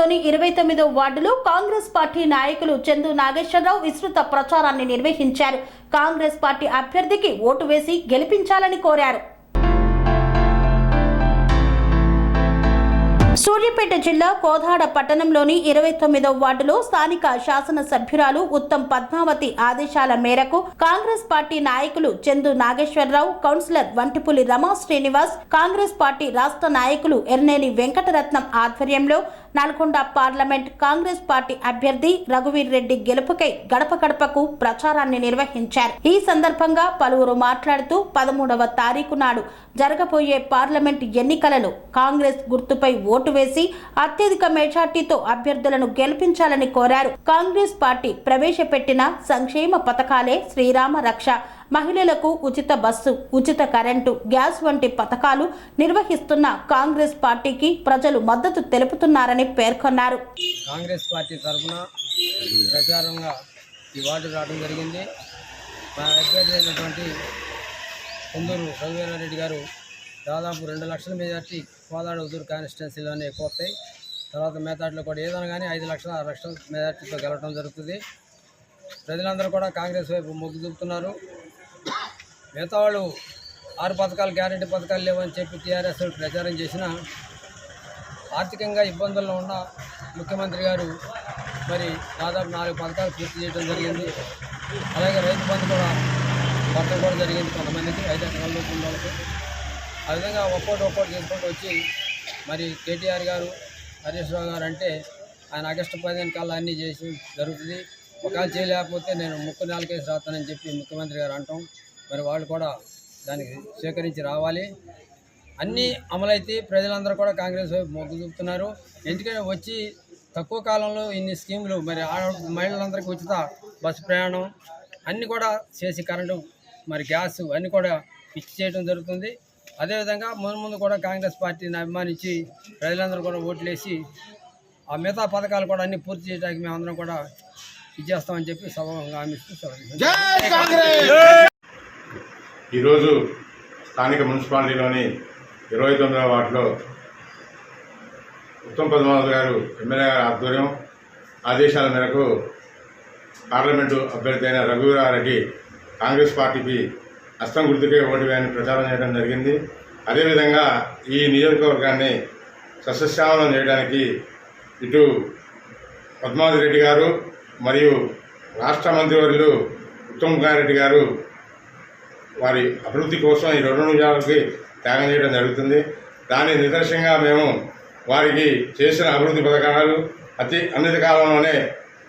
నగరంలోని ఇరవై తొమ్మిదో వార్డులో కాంగ్రెస్ పార్టీ నాయకులు చందు నాగేశ్వరరావు విస్తృత ప్రచారాన్ని నిర్వహించారు. కాంగ్రెస్ పార్టీ అభ్యర్థికి ఓటు వేసి గెలిపించాలని కోరారు. సూర్యాపేట జిల్లా కోదాడ పట్టణంలోని ఇరవై తొమ్మిదో వార్డులో స్థానిక శాసన సభ్యురాలు ఉత్తమ్ పద్మావతి ఆదేశాల మేరకు కాంగ్రెస్ పార్టీ నాయకులు చందు నాగేశ్వరరావు కౌన్సిలర్ వంటిపులి రమా శ్రీనివాస్ కాంగ్రెస్ పార్టీ రాష్ట్ర నాయకులు ఎర్నేని వెంకటరత్నం ఆధ్వర్యంలో నల్గొండ పార్లమెంట్ కాంగ్రెస్ పార్టీ అభ్యర్థి రఘువీర్ రెడ్డి గెలుపుకై గడప గడపకు ప్రచారాన్ని నిర్వహించారు. ఈ సందర్భంగా పలువురు మాట్లాడుతూ పదమూడవ తారీఖు నాడు జరగబోయే పార్లమెంట్ ఎన్నికలలో కాంగ్రెస్ గుర్తుపై ఓటు వేసి అత్యధిక మెజార్టీతో అభ్యర్థులను గెలిపించాలని కోరారు. కాంగ్రెస్ పార్టీ ప్రవేశపెట్టిన సంక్షేమ పథకాలే శ్రీరామ రక్ష. మహిళలకు ఉచిత బస్సు ఉచిత కరెంటు గ్యాస్ వంటి పథకాలు నిర్వహిస్తున్న కాంగ్రెస్ పార్టీకి ప్రజలు మద్దతు తెలుపుతున్నారని పేర్కొన్నారు. కాంగ్రెస్ పార్టీ తరఫున ప్రచారంగా ఈ వార్డు రావడం జరిగింది. మా అభ్యర్థి అయినటువంటి రఘువీరారెడ్డి గారు దాదాపు రెండు లక్షల మెజార్టీ కోదాడ ఉదూరు కాన్స్టిట్యున్సీలోనే ఎక్కువ వస్తాయి. తర్వాత మేతాట్లో కూడా ఏదైనా కానీ ఐదు లక్షల ఆరు లక్షల మెజార్టీతో గెలవడం జరుగుతుంది. ప్రజలందరూ కూడా కాంగ్రెస్ వైపు మొగ్గు చూపుతున్నారు. మిగతా వాళ్ళు ఆరు పథకాలు గ్యారెంటీ పథకాలు లేవని చెప్పి టీఆర్ఎస్ ప్రచారం చేసినా ఆర్థికంగా ఇబ్బందుల్లో ఉన్న ముఖ్యమంత్రి గారు మరి దాదాపు నాలుగు పథకాలు పూర్తి చేయడం జరిగింది. అలాగే రైతు బంధు కూడా పథకం కూడా జరిగింది కొంతమందికి ఐదు ఎకరాల లోపు వాళ్ళకి. ఆ విధంగా ఒక్కోటి ఒక్కోటి చేసుకుంటూ వచ్చి మరి కేటీఆర్ గారు హరీష్ రావు గారు అంటే ఆయన ఆగస్టు పదిహేను కల్లా అన్నీ చేసి జరుగుతుంది. ఒకవేళ చేయలేకపోతే నేను ముక్కు నాలుగేసి రాస్తానని చెప్పి ముఖ్యమంత్రి గారు అంటాం. మరి వాళ్ళు కూడా దానికి స్వీకరించి రావాలి. అన్నీ అమలైతే ప్రజలందరూ కూడా కాంగ్రెస్ వైపు మొగ్గు చూపుతున్నారు. ఎందుకంటే వచ్చి తక్కువ కాలంలో ఇన్ని స్కీములు మరి ఆడ మహిళలందరికీ ఉచిత బస్సు ప్రయాణం అన్నీ కూడా చేసి కరెంటు మరి గ్యాస్ అన్నీ కూడా ఇచ్చి చేయడం జరుగుతుంది. అదేవిధంగా ముందు ముందు కూడా కాంగ్రెస్ పార్టీని అభిమానించి ప్రజలందరూ కూడా ఓట్లేసి ఆ మిగతా పథకాలు కూడా అన్ని పూర్తి చేయడానికి మేమందరం కూడా ఇచ్చేస్తామని చెప్పి సభంగా హామీస్తూ సెలవు ఈరోజు స్థానిక మున్సిపాలిటీలోని ఇరవై తొమ్మిదవ వార్డులో ఉత్తమ్ పద్మావతి గారు ఎమ్మెల్యే గారి ఆధ్వర్యం ఆదేశాల మేరకు పార్లమెంటు అభ్యర్థి అయిన రఘువీరారెడ్డి కాంగ్రెస్ పార్టీకి అస్తం గుర్తుకే ఓటు వేయని ప్రచారం చేయడం జరిగింది. అదేవిధంగా ఈ నియోజకవర్గాన్ని సస్యశ్యామలం చేయడానికి ఇటు పద్మావతి రెడ్డి గారు మరియు రాష్ట్ర మంత్రివర్యులు ఉత్తమ్ కుమార్ రెడ్డి గారు వారి అభివృద్ధి కోసం ఈ రెండు నిమిషాలకి త్యాగం చేయడం జరుగుతుంది. దాని నిదర్శనంగా మేము వారికి చేసిన అభివృద్ధి పథకాలు అతి అన్నిటి కాలంలోనే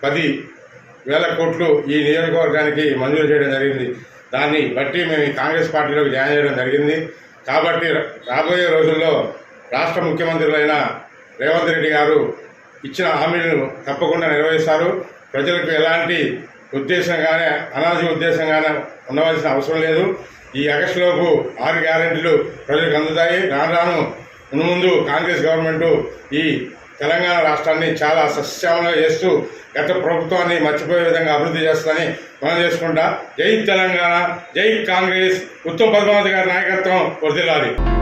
పది వేల కోట్లు ఈ నియోజకవర్గానికి మంజూరు చేయడం జరిగింది. దాన్ని బట్టి మేము కాంగ్రెస్ పార్టీలోకి జాయిన్ చేయడం జరిగింది. కాబట్టి రాబోయే రోజుల్లో రాష్ట్ర ముఖ్యమంత్రులైన రేవంత్ రెడ్డి గారు ఇచ్చిన హామీలను తప్పకుండా నిర్వహిస్తారు ప్రజలకు ఎలాంటి ఉద్దేశంగానే అనాది ఉద్దేశంగానే ఉండవలసిన అవసరం లేదు. ఈ ఆగస్టులోపు ఆరు గ్యారెంటీలు ప్రజలకు అందుతాయి. రాను రాను ముందు కాంగ్రెస్ గవర్నమెంట్ ఈ తెలంగాణ రాష్ట్రాన్ని చాలా సస్యామలంగా చేస్తూ గత ప్రభుత్వాన్ని మర్చిపోయే విధంగా అభివృద్ధి చేస్తుందని మనం చేసుకుంటా. జై తెలంగాణ జై కాంగ్రెస్. ఉత్తమ్ పద్మావతి గారి నాయకత్వం వర్దిల్లాలి.